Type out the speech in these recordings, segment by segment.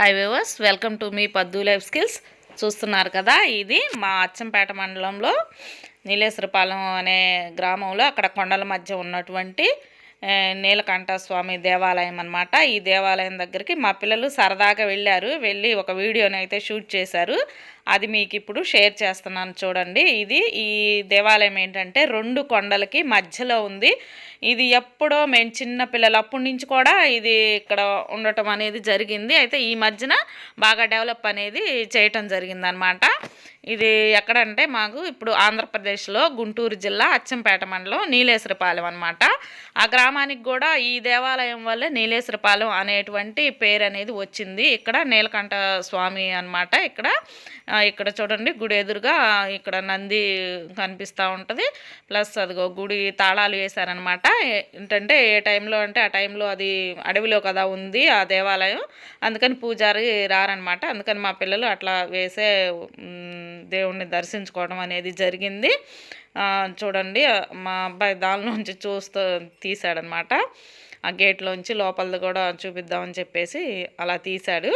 Hi viewers welcome to me Paddu life skills చూస్తున్నారు కదా ఇది మా అచ్చంపేట మండలంలో నీలేశ్వరపాలెం అనే గ్రామంలో అక్కడ కొండల మధ్య ఉన్నటువంటి నీలకంఠస్వామి నీలకంఠ స్వామి దేవాలయం అనమాట ఈ దేవాలయం దగ్గరికి మా పిల్లలు సరదాగా వెళ్ళారు. వెళ్ళి ఒక వీడియోని అయితే షూట్ చేశారు. అది మీకు ఇప్పుడు షేర్ చేస్తున్నాను చూడండి. ఇది ఈ దేవాలయం ఏంటంటే రెండు కొండలకి మధ్యలో ఉంది. ఇది ఎప్పుడో మేము చిన్న పిల్లలు అప్పటి నుంచి కూడా ఇది ఇక్కడ ఉండటం అనేది జరిగింది. అయితే ఈ మధ్యన బాగా డెవలప్ అనేది చేయటం జరిగిందనమాట. ఇది ఎక్కడంటే మాకు ఇప్పుడు ఆంధ్రప్రదేశ్లో గుంటూరు జిల్లా అచ్చంపేట మండలం నీలేశ్వరపాలెం అనమాట. ఆ గ్రామానికి కూడా ఈ దేవాలయం వల్లే నీలేశ్వరపాలెం అనేటువంటి పేరు అనేది వచ్చింది. ఇక్కడ నీలకంఠ స్వామి అన్నమాట ఇక్కడ ఇక్కడ చూడండి గుడి ఎదురుగా ఇక్కడ నంది కనిపిస్తూ ఉంటుంది. ప్లస్ అదిగో గుడి తాళాలు వేశారనమాట. ఏంటంటే ఏ టైంలో అంటే ఆ టైంలో అది అడవిలో కదా ఉంది ఆ దేవాలయం. అందుకని పూజారి రారనమాట. అందుకని మా పిల్లలు అట్లా వేసే దేవుణ్ణి దర్శించుకోవడం అనేది జరిగింది. చూడండి మా అబ్బాయి దానిలోంచి చూస్తూ తీశాడనమాట. ఆ గేట్లోంచి లోపలిది కూడా చూపిద్దామని చెప్పేసి అలా తీశాడు.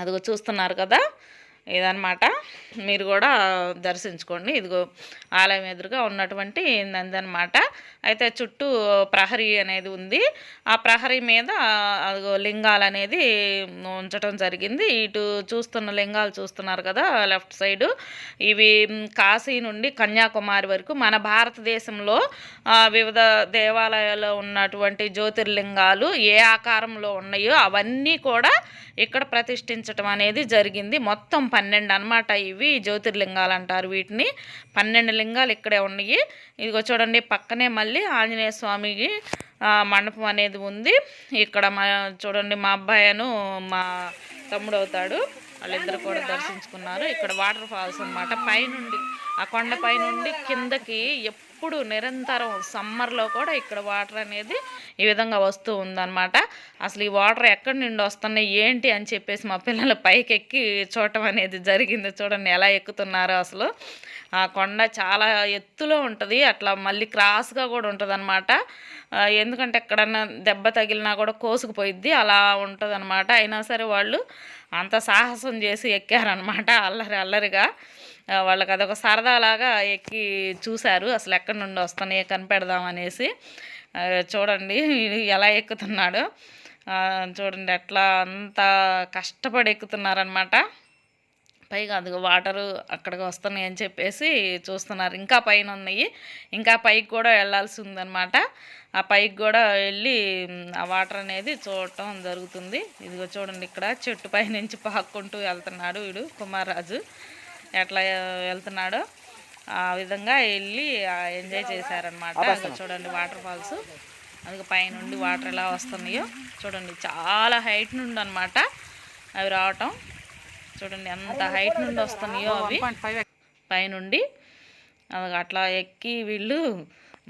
అదిగో చూస్తున్నారు కదా ఇదన్నమాట. మీరు కూడా దర్శించుకోండి. ఇదిగో ఆలయం ఎదురుగా ఉన్నటువంటి నంది అయితే చుట్టూ ప్రహరీ అనేది ఉంది. ఆ ప్రహరీ మీద అదిగో లింగాలు అనేది ఉంచడం జరిగింది. ఇటు చూస్తున్న లింగాలు చూస్తున్నారు కదా లెఫ్ట్ సైడు. ఇవి కాశీ నుండి కన్యాకుమారి వరకు మన భారతదేశంలో వివిధ దేవాలయాల్లో ఉన్నటువంటి జ్యోతిర్లింగాలు ఏ ఆకారంలో ఉన్నాయో అవన్నీ కూడా ఇక్కడ ప్రతిష్ఠించటం అనేది జరిగింది. మొత్తం పన్నెండు అనమాట ఇవి జ్యోతిర్లింగాలు అంటారు వీటిని. పన్నెండు లింగాలు ఇక్కడే ఉన్నాయి. ఇదిగో చూడండి పక్కనే మళ్ళీ ఆంజనేయ స్వామికి మండపం అనేది ఉంది. ఇక్కడ మా చూడండి మా అబ్బాయిను మా తమ్ముడు అవుతాడు. వాళ్ళిద్దరు కూడా దర్శించుకున్నారు. ఇక్కడ వాటర్ ఫాల్స్ అనమాట పైనుండి ఆ కొండ పైనుండి కిందకి ఎప్పుడు నిరంతరం సమ్మర్లో కూడా ఇక్కడ వాటర్ అనేది ఈ విధంగా వస్తూ ఉందన్నమాట. అసలు ఈ వాటర్ ఎక్కడి నుండి వస్తున్నాయి ఏంటి అని చెప్పేసి మా పిల్లలు పైకి ఎక్కి చూడటం అనేది జరిగింది. చూడండి ఎలా ఎక్కుతున్నారో అసలు. ఆ కొండ చాలా ఎత్తులో ఉంటుంది అట్లా మళ్ళీ క్రాస్గా కూడా ఉంటుంది అనమాట ఎందుకంటే ఎక్కడన్నా దెబ్బ తగిలినా కూడా కోసుకుపోయిద్ది అలా ఉంటుంది అనమాట అయినా సరే వాళ్ళు అంత సాహసం చేసి ఎక్కారనమాట అల్లరి అల్లరిగా. వాళ్ళకి అదొక సరదాలాగా ఎక్కి చూశారు. అసలు ఎక్కడి నుండి వస్తున్నాయి కనిపెడదాం అనేసి. చూడండి ఎలా ఎక్కుతున్నాడో. చూడండి ఎట్లా అంత కష్టపడి ఎక్కుతున్నారనమాట పైగా అది వాటరు అక్కడికి వస్తున్నాయి అని చెప్పేసి చూస్తున్నారు. ఇంకా పైన ఉన్నాయి. ఇంకా పైకి కూడా వెళ్ళాల్సి ఉందన్నమాట. ఆ పైకి కూడా వెళ్ళి ఆ వాటర్ అనేది చూడటం జరుగుతుంది. ఇదిగో చూడండి ఇక్కడ చెట్టు పై నుంచి పాక్కుంటూ వెళ్తున్నాడు వీడు కుమార్రాజు. ఎట్లా వెళ్తున్నాడో ఆ విధంగా వెళ్ళి ఎంజాయ్ చేశారనమాట చూడండి వాటర్ ఫాల్స్ అందుకే పైనుండి వాటర్ ఎలా వస్తున్నాయో చూడండి. చాలా హైట్ నుండి అనమాట అవి రావటం. చూడండి ఎంత హైట్ నుండి వస్తున్నాయో అవి. పైనుండి అది అట్లా ఎక్కి వీళ్ళు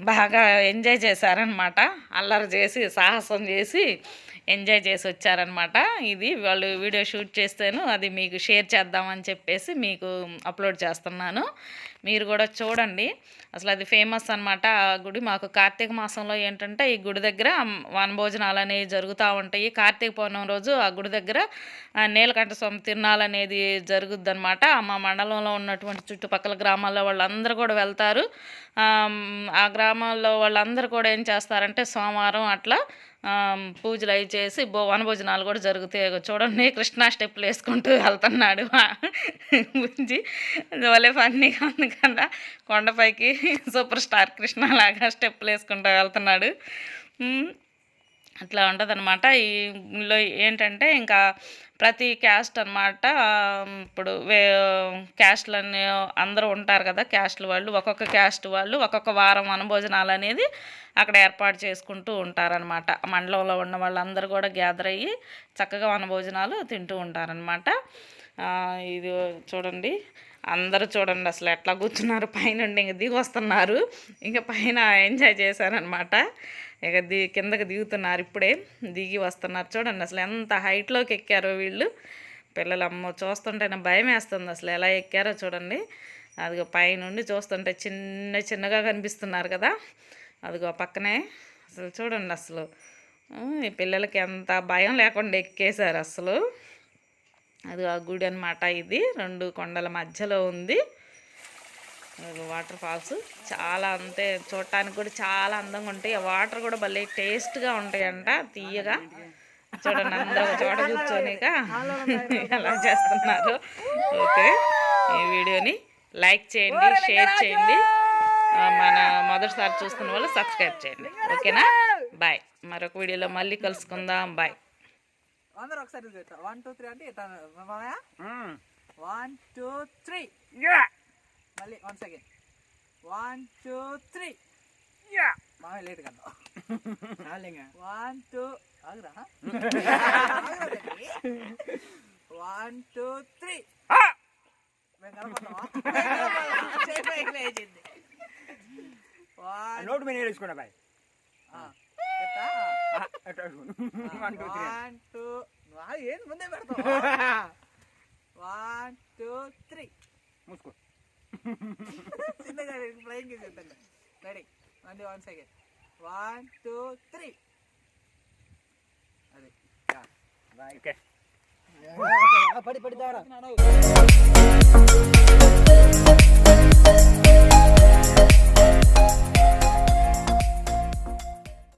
బాగా ఎంజాయ్ చేశారనమాట అల్లరి చేసి సాహసం చేసి ఎంజాయ్ చేసి వచ్చారనమాట ఇది వాళ్ళు వీడియో షూట్ చేస్తేను అది మీకు షేర్ చేద్దామని చెప్పేసి మీకు అప్లోడ్ చేస్తున్నాను. మీరు కూడా చూడండి. అసలు అది ఫేమస్ అనమాట ఆ గుడి మాకు కార్తీక మాసంలో ఏంటంటే ఈ గుడి దగ్గర వనభోజనాలు అనేవి జరుగుతూ ఉంటాయి. కార్తీక పౌర్ణమి రోజు ఆ గుడి దగ్గర నీలకంఠ స్వామి తిరునాళ్ళు అనేది జరుగుద్ది అనమాట మా మండలంలో ఉన్నటువంటి చుట్టుపక్కల గ్రామాల్లో వాళ్ళందరూ కూడా వెళ్తారు. ఆ గ్రామాల్లో వాళ్ళందరూ కూడా ఏం చేస్తారంటే సోమవారం అట్లా పూజలు అవి చేసి భో వనభోజనాలు కూడా జరుగుతాయి. చూడండి కృష్ణా స్టెప్పులు వేసుకుంటూ వెళ్తున్నాడు బుజ్జి. వాళ్ళే ఫన్నీగా ఉంది కదా. కొండపైకి సూపర్ స్టార్ కృష్ణ లాగా స్టెప్పులు వేసుకుంటూ వెళ్తున్నాడు. అట్లా ఉంటుంది అనమాట ఈలో ఏంటంటే ఇంకా ప్రతి క్యాస్ట్ అనమాట ఇప్పుడు వే క్యాస్ట్లన్నీ అందరూ ఉంటారు కదా క్యాస్ట్ల వాళ్ళు. ఒక్కొక్క క్యాస్ట్ వాళ్ళు ఒక్కొక్క వారం వనభోజనాలు అనేది అక్కడ ఏర్పాటు చేసుకుంటూ ఉంటారనమాట మండలంలో ఉన్న వాళ్ళందరూ కూడా గ్యాదర్ అయ్యి చక్కగా వనభోజనాలు తింటూ ఉంటారనమాట ఇది చూడండి. అందరూ చూడండి అసలు ఎట్లా కూర్చున్నారు. పైనుండి ఇంక దిగి వస్తున్నారు. ఇంకా పైన ఎంజాయ్ చేశారనమాట ఇక ది కిందకి దిగుతున్నారు ఇప్పుడే. దిగి వస్తున్నారు చూడండి అసలు ఎంత హైట్లోకి ఎక్కారో వీళ్ళు. పిల్లలు అమ్మో చూస్తుంటేనే భయం వేస్తుంది అసలు ఎలా ఎక్కారో చూడండి. అదిగో పైనుండి చూస్తుంటే చిన్న చిన్నగా కనిపిస్తున్నారు కదా. అదిగో పక్కనే అసలు చూడండి అసలు. ఈ పిల్లలకి ఎంత భయం లేకుండా ఎక్కేశారు అసలు. అది ఆ గుడి అనమాట ఇది. రెండు కొండల మధ్యలో ఉంది. Waterfalls. చాలా అంతే చూడటానికి కూడా చాలా అందంగా ఉంటాయి. ఆ వాటర్ కూడా భలే టేస్ట్గా ఉంటాయంట తీయగా. చూడండి అందరూ చోట కూర్చొనిక ఎలా చేస్తున్నారు. ఓకే ఈ వీడియోని లైక్ చేయండి షేర్ చేయండి. మన మొదటిసారి చూస్తున్న వాళ్ళు సబ్స్క్రైబ్ చేయండి. ఓకేనా? బాయ్. మరొక వీడియోలో మళ్ళీ కలుసుకుందాం. బాయ్. అందరూ ఒకసారి వన్ టూ త్రీ అంటే వన్ టూ త్రీ. మళ్ళీ one second one two three మామయ్య లేట్ కదా వన్ టూ ఆగురా వన్ టూ త్రీ మేము నోటు మీద నేర్చుకున్నా బాయ్? వన్ టూ ఏంటి ముందే పెడతావు వన్ టూ త్రీ మూసుకో చిన్నగా ఫ్లయింగ్ చేద్దాం రెడీ మళ్ళీ one second one two three అది ఓకే పడి పడి దారా